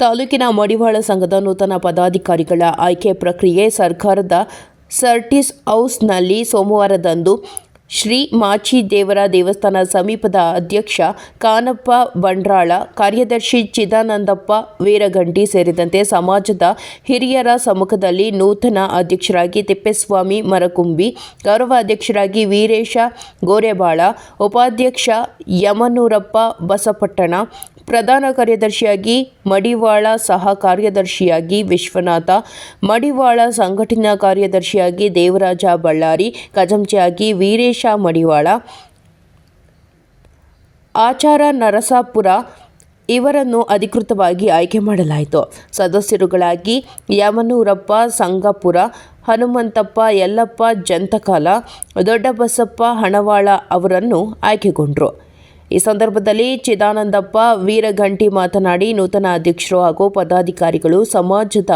ತಾಲೂಕಿನ ಮಡಿವಾಳ ಸಂಘದ ನೂತನ ಪದಾಧಿಕಾರಿಗಳ ಆಯ್ಕೆ ಪ್ರಕ್ರಿಯೆ ಸರ್ಕಾರದ ಸರ್ಟಿಸ್ ಹೌಸ್ನಲ್ಲಿ ಸೋಮವಾರದಂದು ಶ್ರೀ ಮಾಚಿದೇವರ ದೇವಸ್ಥಾನ ಸಮೀಪದ ಅಧ್ಯಕ್ಷ ಕಾನಪ್ಪ ಬಂಡ್ರಾಳ, ಕಾರ್ಯದರ್ಶಿ ಚಿದಾನಂದಪ್ಪ ವೀರಗಂಟಿ ಸೇರಿದಂತೆ ಸಮಾಜದ ಹಿರಿಯರ ಸಮ್ಮುಖದಲ್ಲಿ ನೂತನ ಅಧ್ಯಕ್ಷರಾಗಿ ತಿಪ್ಪೇಸ್ವಾಮಿ ಮರಕುಂಬಿ ಗೌರವ ಅಧ್ಯಕ್ಷರಾಗಿ ವೀರೇಶ ಗೋರೆಬಾಳ, ಉಪಾಧ್ಯಕ್ಷ ಯಮನೂರಪ್ಪ ಬಸಪಟ್ಟಣ ಪ್ರಧಾನ ಕಾರ್ಯದರ್ಶಿಯಾಗಿ ಮಡಿವಾಳ ಸಹ ಕಾರ್ಯದರ್ಶಿಯಾಗಿ ವಿಶ್ವನಾಥ, ಮಡಿವಾಳ ಸಂಘಟನಾ ಕಾರ್ಯದರ್ಶಿಯಾಗಿ ದೇವರಾಜ ಬಳ್ಳಾರಿ, ಖಜಂಚಿಯಾಗಿ ವೀರೇಶ ಮಡಿವಾಳ, ಆಚಾರ ನರಸಾಪುರ ಇವರನ್ನು ಅಧಿಕೃತವಾಗಿ ಆಯ್ಕೆ ಮಾಡಲಾಯಿತು. ಸದಸ್ಯರುಗಳಾಗಿ ಯಮನೂರಪ್ಪ, ಸಂಗಪುರ, ಹನುಮಂತಪ್ಪ, ಯಲ್ಲಪ್ಪ, ಜಂತಕಾಲ, ದೊಡ್ಡಬಸಪ್ಪ, ಹಣವಾಳ ಅವರನ್ನು ಆಯ್ಕೆಗೊಂಡರು. ಈ ಸಂದರ್ಭದಲ್ಲಿ ಚಿದಾನಂದಪ್ಪ, ವೀರಘಂಟಿ ಮಾತನಾಡಿ ನೂತನ ಅಧ್ಯಕ್ಷರು ಹಾಗೂ ಪದಾಧಿಕಾರಿಗಳು ಸಮಾಜದ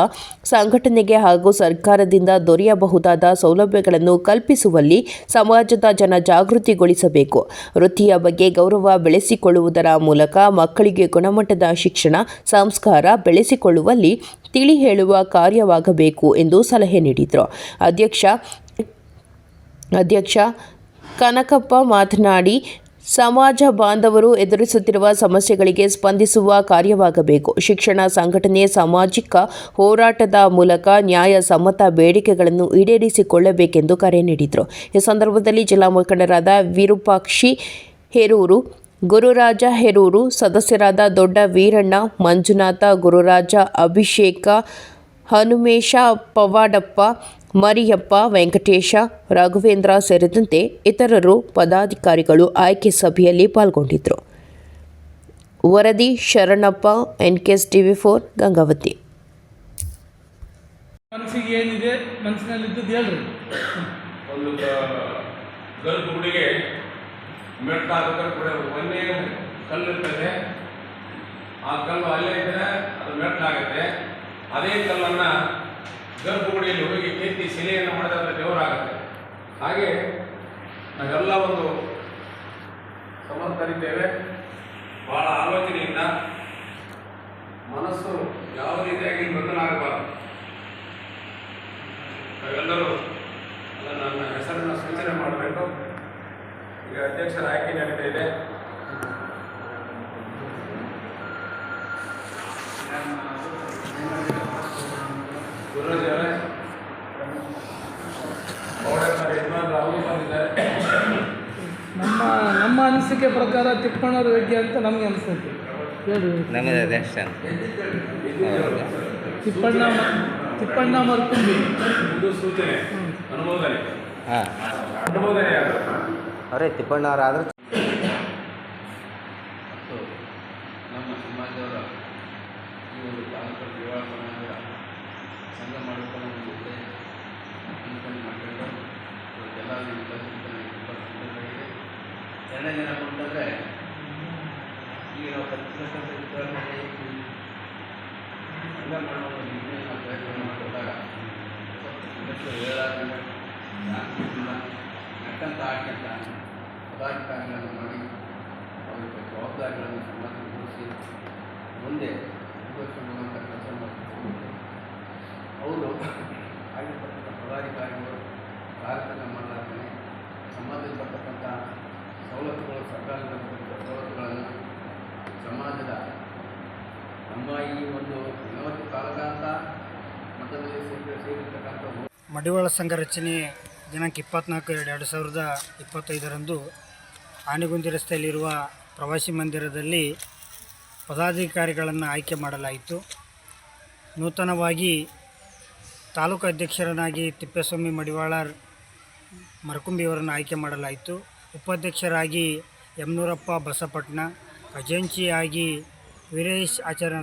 ಸಂಘಟನೆಗೆ ಹಾಗೂ ಸರ್ಕಾರದಿಂದ ದೊರೆಯಬಹುದಾದ ಸೌಲಭ್ಯಗಳನ್ನು ಕಲ್ಪಿಸುವಲ್ಲಿ ಸಮಾಜದ ಜನ ಜಾಗೃತಿಗೊಳಿಸಬೇಕು. ವೃತ್ತಿಯ ಬಗ್ಗೆ ಗೌರವ ಬೆಳೆಸಿಕೊಳ್ಳುವುದರ ಮೂಲಕ ಮಕ್ಕಳಿಗೆ ಗುಣಮಟ್ಟದ ಶಿಕ್ಷಣ, ಸಂಸ್ಕಾರ ಬೆಳೆಸಿಕೊಳ್ಳುವಲ್ಲಿ ತಿಳಿ ಹೇಳುವ ಕಾರ್ಯವಾಗಬೇಕು ಎಂದು ಸಲಹೆ ನೀಡಿದರು. ಅಧ್ಯಕ್ಷ ಅಧ್ಯಕ್ಷ ಕನಕಪ್ಪ ಮಾತನಾಡಿ ಸಮಾಜ ಬಾಂಧವರು ಎದುರಿಸುತ್ತಿರುವ ಸಮಸ್ಯೆಗಳಿಗೆ ಸ್ಪಂದಿಸುವ ಕಾರ್ಯವಾಗಬೇಕು. ಶಿಕ್ಷಣ ಸಂಘಟನೆ ಸಾಮಾಜಿಕ ಹೋರಾಟದ ಮೂಲಕ ನ್ಯಾಯ ಸಮ್ಮತ ಬೇಡಿಕೆಗಳನ್ನು ಈಡೇರಿಸಿಕೊಳ್ಳಬೇಕೆಂದು ಕರೆ ನೀಡಿದರು. ಈ ಸಂದರ್ಭದಲ್ಲಿ ಜಿಲ್ಲಾ ಮುಖಂಡರಾದ ವಿರೂಪಾಕ್ಷಿ ಹೇರೂರು, ಗುರುರಾಜ ಹೆರೂರು, ಸದಸ್ಯರಾದ ದೊಡ್ಡ ವೀರಣ್ಣ, ಮಂಜುನಾಥ, ಗುರುರಾಜ ಅಭಿಷೇಕ ಹನುಮೇಶ ಪವಾಡಪ್ಪ ಮರಿಯಪ್ಪ ವೆಂಕಟೇಶ ರಾಘವೇಂದ್ರ ಸೇರಿದಂತೆ ಇತರರು ಪದಾಧಿಕಾರಿಗಳು ಆಯ್ಕೆ ಸಭೆಯಲ್ಲಿ ಪಾಲ್ಗೊಂಡಿದ್ದರು. ವರದಿ Sharanappa NKS TV four Gangavathi. ಮನಸ್ಸಿಗೆ ಏನಿದೆ ಮನಸ್ಸಿನಲ್ಲಿದ್ದದ್ದು ಹೇಳ್ರಿ. ಒಂದು ಗರ್ಭ ಗುಡಿಗೆ ಮೆಟ್ಟಾಗಬೇಕಾದ್ರೆ ಕೂಡ ಒಂದೇ ಕಲ್ಲು ಇರ್ತದೆ ಆ ಕಲ್ಲು ಅಲ್ಲೇ ಇದ್ದರೆ ಅದು ಮೆಟ್ಲಾಗುತ್ತೆ ಅದೇ ಕಲ್ಲನ್ನು ಗರ್ಭಗುಡಿಯಲ್ಲಿ ಹೋಗಿ ಕೆತ್ತಿ ಶಿಲೆಯನ್ನು ಮಾಡಿದ್ರೆ ದೇವರಾಗುತ್ತೆ. ಹಾಗೆ ನಾವೆಲ್ಲ ಒಂದು ಸಮರ್ಥರಿದ್ದೇವೆ. ಬಹಳ ಆಲೋಚನೆಯಿಂದ ಮನಸ್ಸು ಯಾವ ರೀತಿಯಾಗಿ ಬದಲಾಗಬಾರದು. ನಾವೆಲ್ಲರೂ ನನ್ನ ಹೆಸರನ್ನು ಸೂಚನೆ ಮಾಡಬೇಕು. ಈಗ ಅಧ್ಯಕ್ಷರ ಆಯ್ಕೆ ನಡೀತಾ ಇದೆ. ಗುರುರಾಜ್ ಅವರೇ ನಮ್ಮ ನಮ್ಮ ಅನಿಸಿಕೆ ಪ್ರಕಾರ ತಿಪ್ಪಣ್ಣ ವೈದ್ಯ ಅಂತ ನಮಗೆ ಅನಿಸುತ್ತೆ. ಅಷ್ಟೇ ತಿಪ್ಪಣ್ಣ ತಿಪ್ಪಣ್ಣ ಮರ್ಕುಂಬಿ. ಸೂಚನೆ ಅನುಮೋದನೆ. ಹಾಂ. ಅನುಮೋದನೆ ಆಗುತ್ತೆ ಅವರೇ ತಿಪ್ಪಣ್ಣವರಾದ್ರೆ ಮತ್ತು ನಮ್ಮ ಸಮಾಜದವರ ಈ ಒಂದು ತಾಲೂಕು ವಿವಾಹ ಸಮಾಜದ ಸಂಘ ಮಾಡಿಕೊಂಡು ಜೊತೆ ಅನ್ಕೊಂಡು ಮಾಡಿಕೊಂಡು ಇವತ್ತೆಲ್ಲ ಕೆಲಸಕ್ಕೆ ತುಂಬ ದಿನ ಬಂತಂದರೆ ಈಗ ನಾವು ಪ್ರತಿಷ್ಠಿತ ವಿಚಾರಣೆಯಲ್ಲಿ ಸಂಘ ಮಾಡುವ ಒಂದು ನಾವು ಪ್ರಯತ್ನ ಮಾಡಿಕೊಂಡಾಗ ಹೇಳಾದ ನಕ್ಕಂತ ಆಡ್ಕೊಂತ ಪದಾಧಿಕಾರಿಗಳನ್ನು ಮಾಡಿ ಅವರಿಗೆ ಜವಾಬ್ದಾರಿಗಳನ್ನು ಸಮಾಜಕ್ಕೆ ವಹಿಸಿ ಮುಂದೆ ಮುಂದುವರಿಸಿಕೊಳ್ಳುವಂಥ ಕೆಲಸ ಅವರು ಆಗಿರ್ತಕ್ಕಂಥ ಪದಾಧಿಕಾರಿಗಳು ಕಾರ್ಯಕ್ರಮ ಮಾಡಲಾಗ್ತಾನೆ ಸಮಾಜದಲ್ಲಿ ಸವಲತ್ತುಗಳು ಸರ್ಕಾರದಿಂದ ಸವಲತ್ತುಗಳನ್ನು ಸಮಾಜದ ನಮ್ಮ ಈ ಒಂದು ನಲವತ್ತು ಕಾಲಕಾಂತ ಮಟ್ಟದಲ್ಲಿ ಸೇರಿ ಸೇರಿರ್ತಕ್ಕಂಥ ಮಡಿವಾಳ ಸಂಘ ರಚನೆ ದಿನಾಂಕ ಇಪ್ಪತ್ನಾಲ್ಕು ಎರಡು ಎರಡು ಸಾವಿರದ ಇಪ್ಪತ್ತೈದರಂದು ಆನೆಗುಂದಿ ರಸ್ತೆಯಲ್ಲಿರುವ ಪ್ರವಾಸಿ ಮಂದಿರದಲ್ಲಿ ಪದಾಧಿಕಾರಿಗಳನ್ನು ಆಯ್ಕೆ ಮಾಡಲಾಯಿತು. ನೂತನವಾಗಿ ತಾಲೂಕು ಅಧ್ಯಕ್ಷರನ್ನಾಗಿ ತಿಪ್ಪೇಸ್ವಾಮಿ ಮಡಿವಾಳರ್ ಮರಕುಂಬಿಯವರನ್ನು ಆಯ್ಕೆ ಮಾಡಲಾಯಿತು. ಉಪಾಧ್ಯಕ್ಷರಾಗಿ ಯಮನೂರಪ್ಪ ಬಸಪಟ್ಟಣ ಖಜಾಂಚಿಯಾಗಿ ವೀರೇಶ್ ಆಚಾರ್ಯ